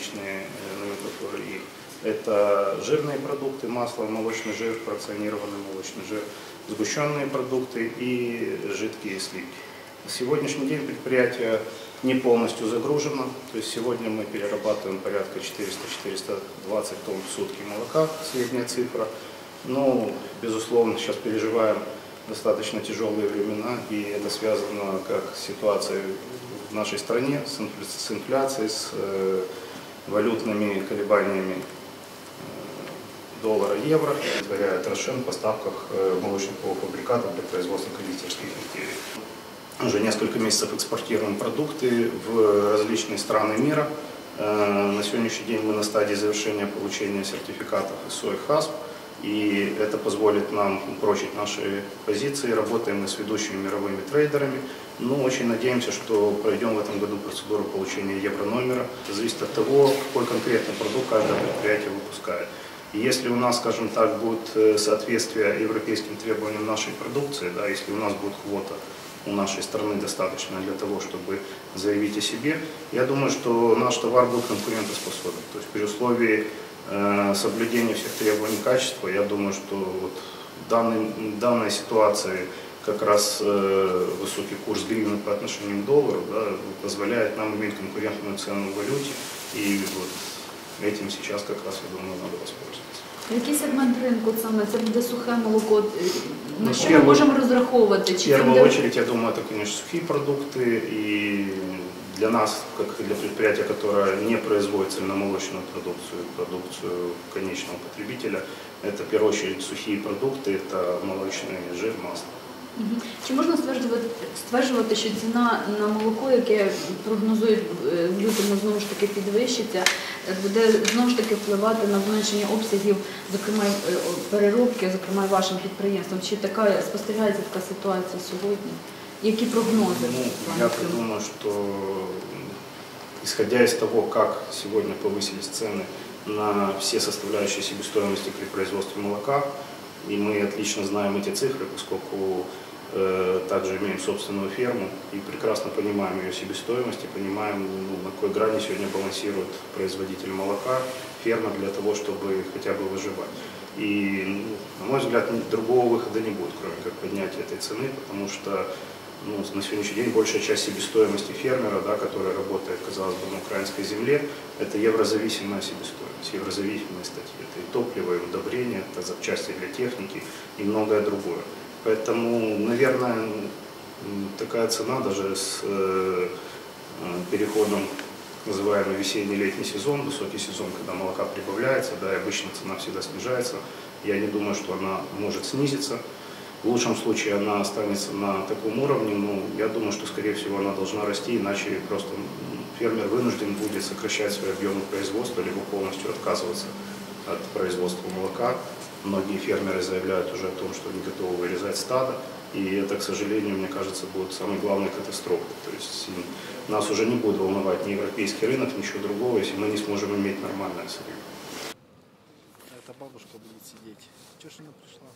различные э, номенклатуры их. Это жирные продукты, масло, молочный жир, фракционированный молочный жир, сгущенные продукты и жидкие сливки. На сегодняшний день предприятие не полностью загружено, то есть сегодня мы перерабатываем порядка 400-420 тонн в сутки молока, средняя цифра. Ну, безусловно, сейчас переживаем достаточно тяжелые времена, и это связано как с ситуацией в нашей стране, с инфляцией, с э, валютными колебаниями э, доллара, евро, удовлетворяет Рошен в поставках э, молочных полуфабрикатов для производства кондитерских изделий. Уже несколько месяцев экспортируем продукты в различные страны мира. Э, На сегодняшний день мы на стадии завершения получения сертификатов ИСО и ХАСП. И это позволит нам упрочить наши позиции. Работаем мы с ведущими мировыми трейдерами. Но очень надеемся, что пройдем в этом году процедуру получения еврономера. Зависит от того, какой конкретный продукт каждое предприятие выпускает. И если у нас, скажем так, будет э, соответствие европейским требованиям нашей продукции, да, если у нас будет квота у нашей страны достаточно для того, чтобы заявить о себе, я думаю, что наш товар будет конкурентоспособен. То есть при условии э, соблюдения всех требований качества, я думаю, что вот в данной, данной ситуации как раз э, высокий курс гривны по отношению к доллару да, позволяет нам иметь конкурентную цену в валюте. И вот этим сейчас как раз, я думаю, надо воспользоваться. Який сегмент ринку саме це буде сухе молоко? Е, На Ну, що перво- ми можемо розраховувати? В Чи це первую очередь, я думаю, это, конечно, сухие продукты. И для нас, как и для предприятия, которое не производит цельномолочную продукцию, продукцию конечного потребителя, это в первую очередь сухие продукты, это молочный жир, масло. Мгм. Чи можна стверджувати, стверджувати, що ціна на молоко, яке прогнозують е, в лютому знову ж таки підвищиться, е, буде знову ж таки впливати на зменшення обсягів, зокрема е, о, переробки, зокрема і вашим підприємством? Чи така спостерігається така ситуація сьогодні? Які прогнози? Ну, я думаю, что исходя из того, как сегодня повысились цены на все составляющие себестоимости при производстве молока, и мы отлично знаем эти цифры, поскольку э, также имеем собственную ферму и прекрасно понимаем ее себестоимость и понимаем, ну, на какой грани сегодня балансирует производитель молока, ферма для того, чтобы хотя бы выживать. И, ну, на мой взгляд, другого выхода не будет, кроме как поднятия этой цены, потому что ну, на сегодняшний день большая часть себестоимости фермера, да, который работает, казалось бы, на украинской земле, это еврозависимая себестоимость, еврозависимые статьи. Это и топливо, и удобрения, это запчасти для техники и многое другое. Поэтому, наверное, такая цена даже с э, э, переходом называемый весенний-летний сезон, высокий сезон, когда молока прибавляется, да, и обычно цена всегда снижается. Я не думаю, что она может снизиться. В лучшем случае она останется на таком уровне, но я думаю, что, скорее всего, она должна расти, иначе просто фермер вынужден будет сокращать свои объемы производства, либо полностью отказываться от производства молока. Многие фермеры заявляют уже о том, что они готовы вырезать стадо, и это, к сожалению, мне кажется, будет самой главной катастрофой. То есть нас уже не будет волновать ни европейский рынок, ничего другого, если мы не сможем иметь нормальное сырье. Эта бабушка будет сидеть. Чего ж она пришла?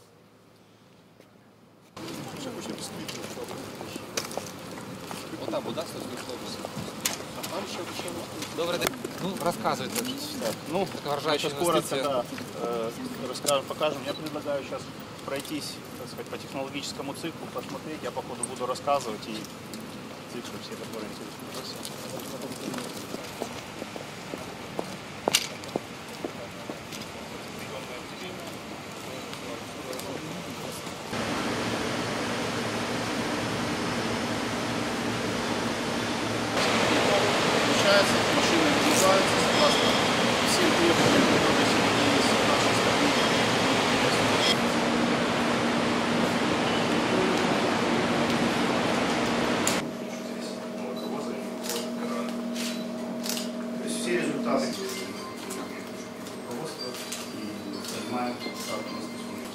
Ота вода А Добрий день. Ну, розказуйте. Так, ну, Вражаюча сейчас коротко, да, э, расскажем, покажем. Я предлагаю сейчас пройтись, так сказать, по технологическому циклу, посмотреть. Я по ходу буду рассказывать и цифры все, которые интересуют. Включается, машины выгружаются согласно всем требованиям, которые сегодня есть в нашей стране. То есть все результаты руководства и понимаем, как у нас происходит.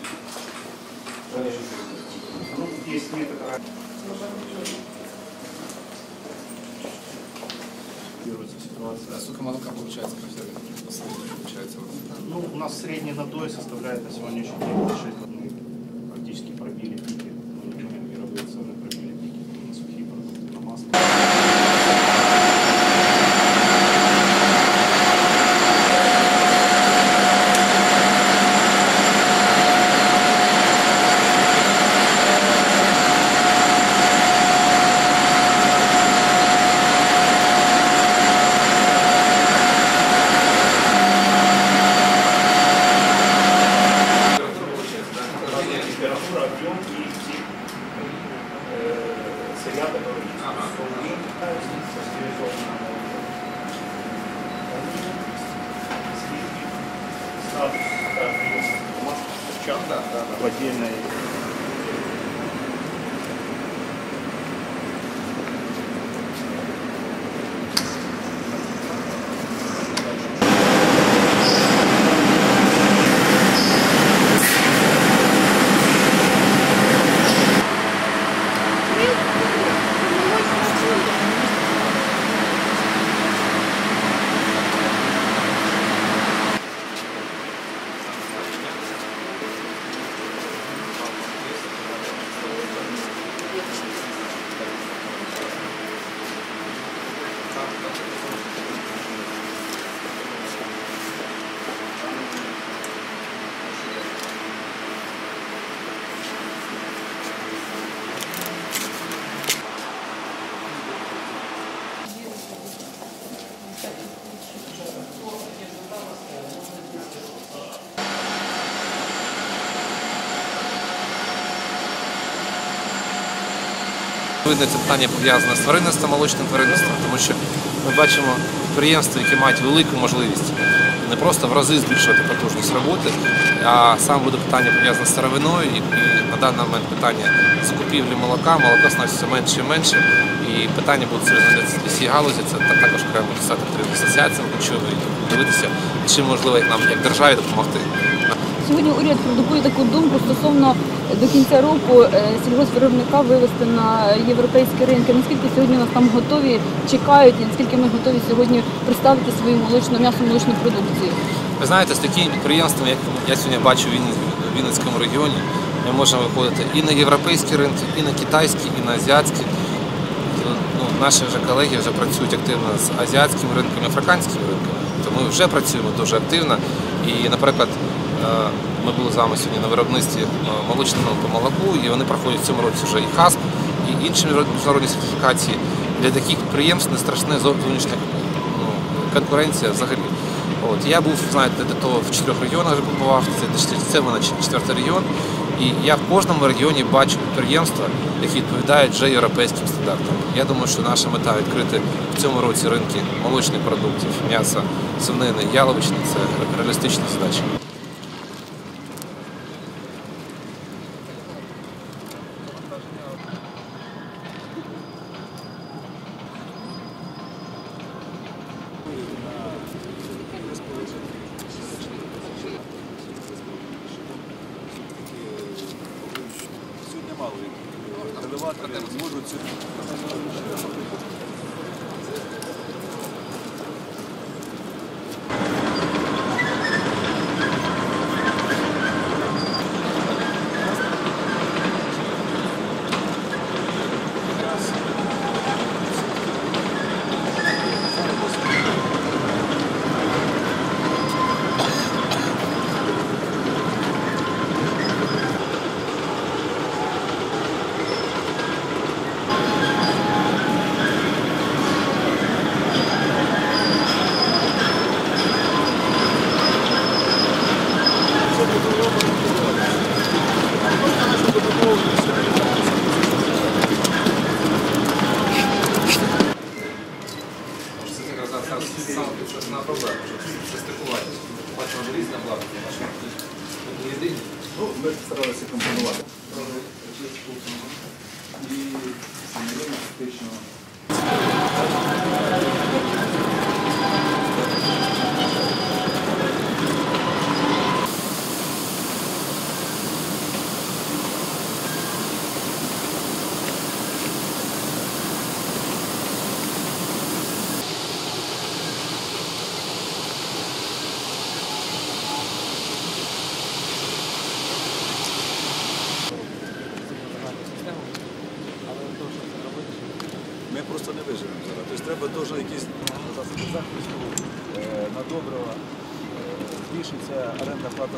Ну, есть ситуация. Сколько молока получается ферме? Получается. Ну, у нас средний надой составляет на сегодняшний день 6 температура, объем и тип э, сырья, который ага. они питаются да, в отдельной Видно, це питання пов'язане з тваринництвом, молочним тваринництвом, тому що ми бачимо підприємства, які мають велику можливість не просто в рази збільшувати потужність роботи, а саме буде питання пов'язане з сировиною, і, на даний момент питання закупівлі молока, молоко становиться менше і менше, і питання будуть серйозно для цієї галузі, це також окремо писати потрібно асоціаціям, ви дивитися, чим можливо нам як державі допомогти. Сьогодні уряд продукує таку думку стосовно до кінця року е, сільгоспвиробника вивести на європейські ринки. Наскільки сьогодні нас там готові чекають, і наскільки ми готові сьогодні представити свою молочну м'ясо молочну продукцію? Ви знаєте, з такими підприємствами, як я сьогодні бачу в Вінницькому регіоні, ми можемо виходити і на європейські ринки, і на китайські, і на азіатські. Ну, наші вже колеги вже працюють активно з азіатськими ринками, африканськими ринками. То ми вже працюємо дуже активно. І, наприклад, е, ми були з вами сьогодні на виробництві е, молочного по молоку, і вони проходять в цьому році вже і ХАСП, і інші міжнародні сертифікації. Для таких підприємств не страшне зовнішня ну, конкуренція взагалі. От я був, знаєте, до того в чотирьох регіонах вже побував. Це, це, мене четвертий регіон. І я в кожному регіоні бачу підприємства, які відповідають вже європейським стандартам. Я думаю, що наша мета відкрити в цьому році ринки молочних продуктів, м'яса, свинини, яловичини це реалістична задача. Їх. Теж якісь захисту е, на доброго, е, збільшиться оренда плата